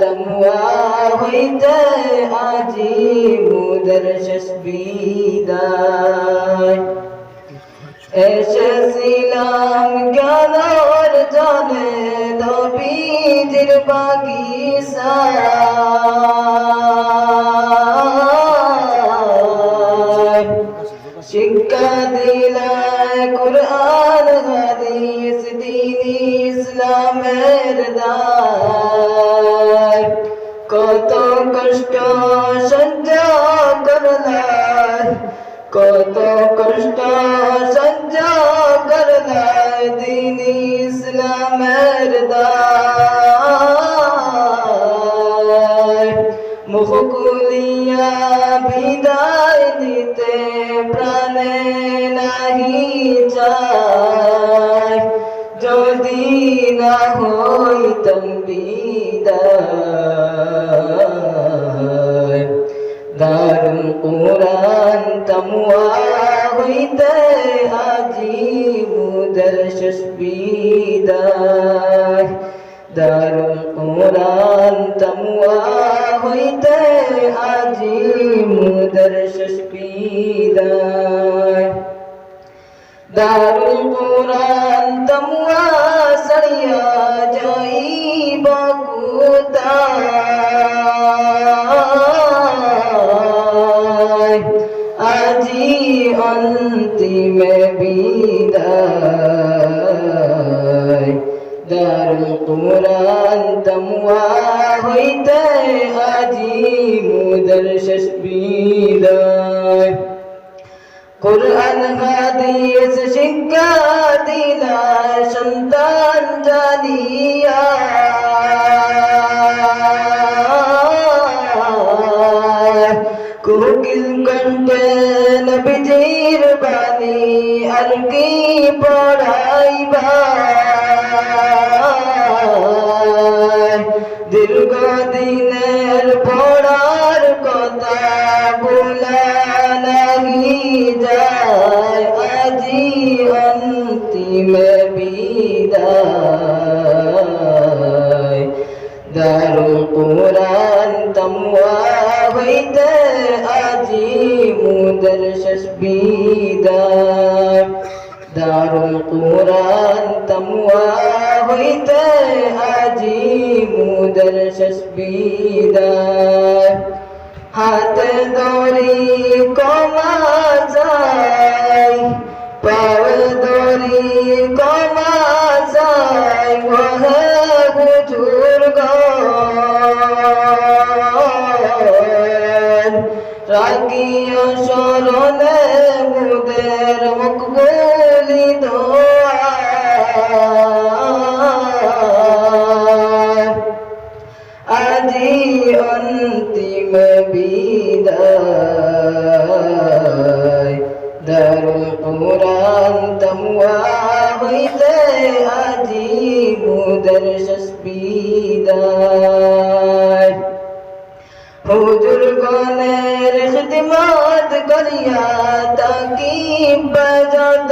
তমুয়া হইতে আজি মুদের শেষ বিদায় এসেছিলাম জ্ঞানর জনে নবীজির বাগিসায় কষ্ট সহ্য করলায় কত কষ্ট সহ্য করলায় দিন ইসলামের দায় মুখ খুলিয়া বিদায় দিতে প্রাণে নাহি চায় যদি না হইতম বিদায় তমুয়া হইতে আজি মুদের শেষ বিদায় দারুণ কোরআন তমুয়া হইতে আজি মুদের বিদায় দারুল কোরআন তমুয়া সরিয়া যাই বাগুদায় তমুয়া হইতে আজি মুদের শেষ বিদায়। কোরআন হাদিস শিক্ষা দিলা সন্তান জানিয়া। কোকিল কণ্ঠে নবীজির বাণী আর কি পড়াইবা। দীর্ঘদিনের পড়ার কথা বলা নাহি যায় আজি অন্তিমে বিদায়। দারুল কোরআন তমুয়া হইতে দারুল কোরআন তমুয়া হইতে আজি মুদর শেষ বিদায় হাতে দড়ি বিদায় হুজুর গণের খিদমত করিয়া তাকি বজত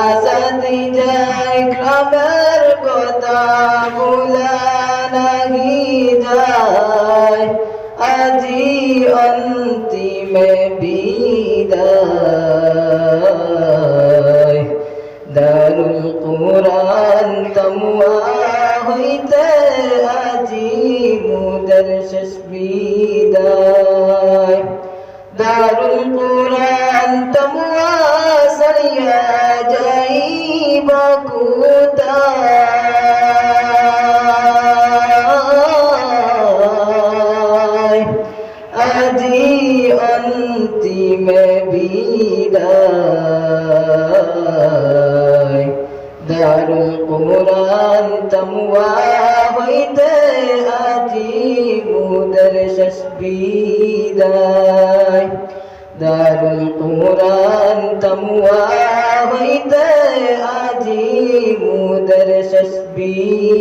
আজাদি যায় গ্রামের কথা ভুলা নাহি। দারুল কোরআন তমুয়া হইতে আজি মুদের শেষ বিদায় দারুল কোরআন তমুয়া সরিয়া যাই বাকুদায় দারুল কোরআন তমুয়া হইতে আজি মুদর শসবিদায় দারুল কোরআন তমুয়া হইতে আজি মুদর শসবিদায়